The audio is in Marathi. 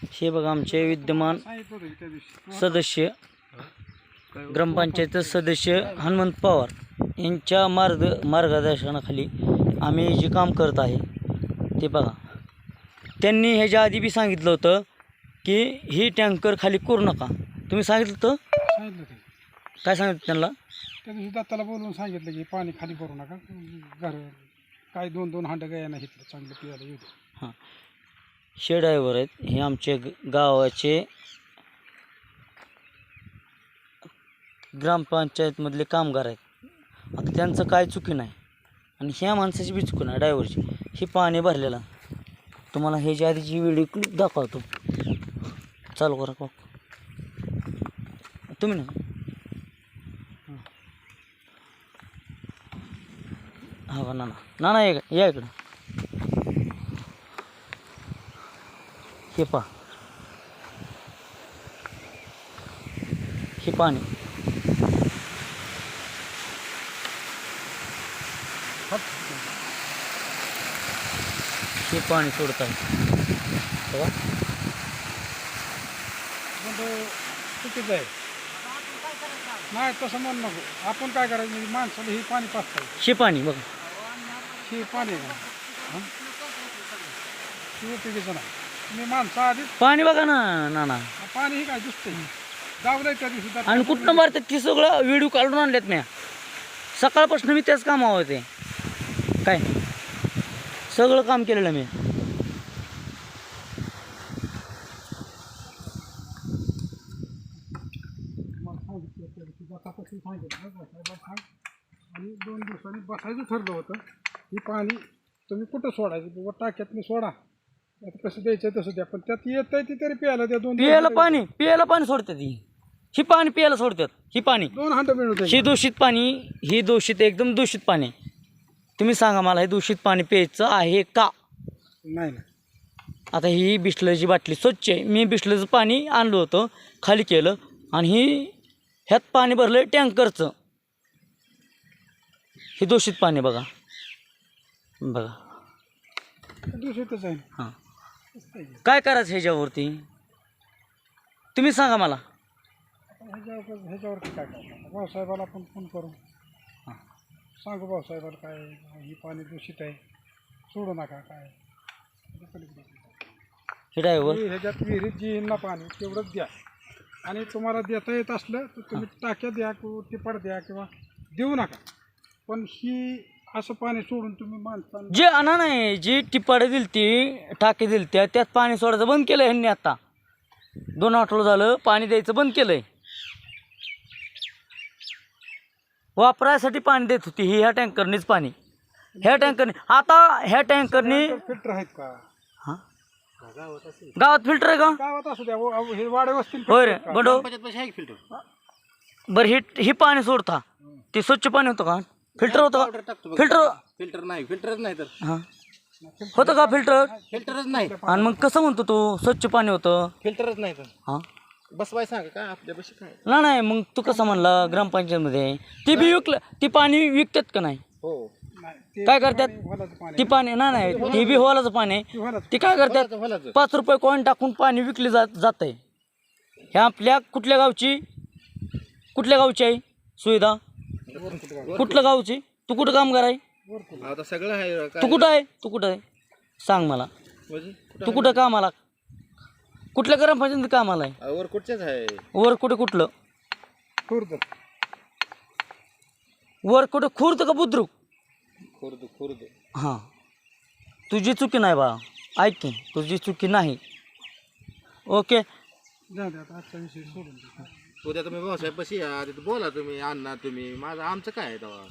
हे बघा आमचे विद्यमान सदस्य ग्रामपंचायत सदस्य हनुमंत पवार यांच्या मार्ग मार्गदर्शनाखाली आम्ही जे काम करत आहे ते बघा. त्यांनी ह्याच्या आधी बी सांगितलं होतं की ही टँकर खाली करू नका. तुम्ही सांगितलं होतं? काय सांगितलं त्यांना? दत्ताला बोलवून सांगितलं की पाणी खाली करू नका. घर काय दोन दोन हांडं गायांना घेतलं चांगलं पियाला येऊ. हां. शे ड्रायव्हर आहेत. हे आमचे ग- गावाचे ग्रामपंचायतमधले कामगार आहेत. आता त्यांचं काय चुकी नाही. आणि ह्या माणसाची बी चुकी नाही ड्रायव्हरची हे पाणी भरलेलं. तुम्हाला ह्याच्या आधीची व्हिडिओ क्लिप दाखवतो. चालू करा का तुम्ही ना. हा. का ना ना या या इकडं. हे पा हे पाणी. हे पाणी सोडत आहे बघा चुकीचं आहे. नाही तसं म्हण नको. आपण काय करायचं? म्हणजे माणसाला ही पाणी पाचता हे पाणी बघा. ही पाणी आहे का? हे उपयोगीचं नाही. मी माणसं आधीच पाणी बघा ना नाना. पाणी ही काय दिसतंय? त्या दिवशी आणि कुठनं मारतात? ती सगळं व्हिडिओ काढून आणल्यात म्या. सकाळपासून मी त्याच कामावर होते. काय? सगळं काम केलेलं मी. आणि दोन दिवसांनी बसायचं ठरलं होतं. ही पाणी तुम्ही कुठं सोडायचं? बाबा टाक्यात सोडा. आता कसं द्यायचं तसं द्या पण त्यात येत आहे ती तरी प्यायला द्या दोन पियाला पाणी पियाला पाणी सोडतात ही. ही पाणी पियाला सोडतात ही पाणी. दोन हांड मिळवते ही दूषित पाणी ही दूषित एकदम दूषित पाणी. तुम्ही सांगा मला हे दूषित पाणी प्यायचं आहे का? नाही नाही. आता ही बिस्लरीची बाटली स्वच्छ आहे. मी बिस्लरीचं पाणी आणलं होतं खाली केलं आणि ही ह्यात पाणी भरलं टँकरचं. हे दूषित पाणी बघा. बघा. दूषितच आहे. हां. काय करायचं ह्याच्यावरती? तुम्ही सांगा मला. ह्याच्यावर ह्याच्यावर काय करणार? भाऊसाहेबाला आपण फोन करू. हां. सांगू भाऊसाहेबाला काय ही पाणी दूषित आहे. सोडू नका काय. हे ड्रायव्हर हे ह्याच्यात विहिरीत जी येईल ना पाणी तेवढंच द्या. आणि तुम्हाला देता येत असलं तर तुम्ही टाक्या द्या किंवा टिपड द्या किंवा देऊ नका. पण ही असं पाणी सोडून तुम्ही माणसांना जे आणा नाही जी टिपाडे दिली ती टाके दिली त्या त्यात पाणी सोडायचं बंद केलं ह्यांनी आता. दोन आठवडं झालं पाणी द्यायचं बंद केलंय. वापरायसाठी पाणी देत होती ही ह्या टँकरनीच पाणी. ह्या टँकरने आता ह्या टँकरनी फिल्टर आहेत का? हा? गावात फिल्टर आहे का? गावात असू द्या व- अव- हे वाडे वस्तील होय रे बंडो. बरं ही ही पाणी सोडता. ते स्वच्छ पाणी होतं का? फिल्टर होतं का? फिल्टर फिल्टर नाही फिल्टरच नाही तर. हां. होतं का फिल्टर फिल्टरच नाही. आणि मग कसं म्हणतो तू? स्वच्छ पाणी होतं. फिल्टरच नाही तर. हां? बसवाय सांगा का आपल्यापाशी काय? नाही नाही मग तू कसं म्हणला ग्रामपंचायतमध्ये? ती बी विकलं ती पाणी विकतात का नाही? हो. काय करतात? ती पाणी नाही नाही ती बी होलाचं पाणी आहे. ते काय करतात? पाच रुपये कॉईन टाकून पाणी विकले जात जात आहे ह्या आपल्या कुठल्या गावची कुठल्या गावची आहे सुविधा? कुठलं गावची? तू कुठं कामगार आहे आता सगळं आहे तू कुठं आहे? तू कुठं आहे? सांग मला. म्हणजे तू कुठं कामाला? कुठल्या ग्रामपंचायतीत कामाला आहे? वर कुठचेच आहे. वर कुठे कुठलं? खुर्द. वर कुठं खुर्द का बुद्रुक? खुर्द खुर्द. हां. तुझी चुकी नाही बा. ऐक की तुझी चुकी नाही. ओके. उद्या तुम्ही भाऊसाहेब पशी या तिथं बोला तुम्ही अण्णा तुम्ही. माझं आमचं काय आहे तेव्हा?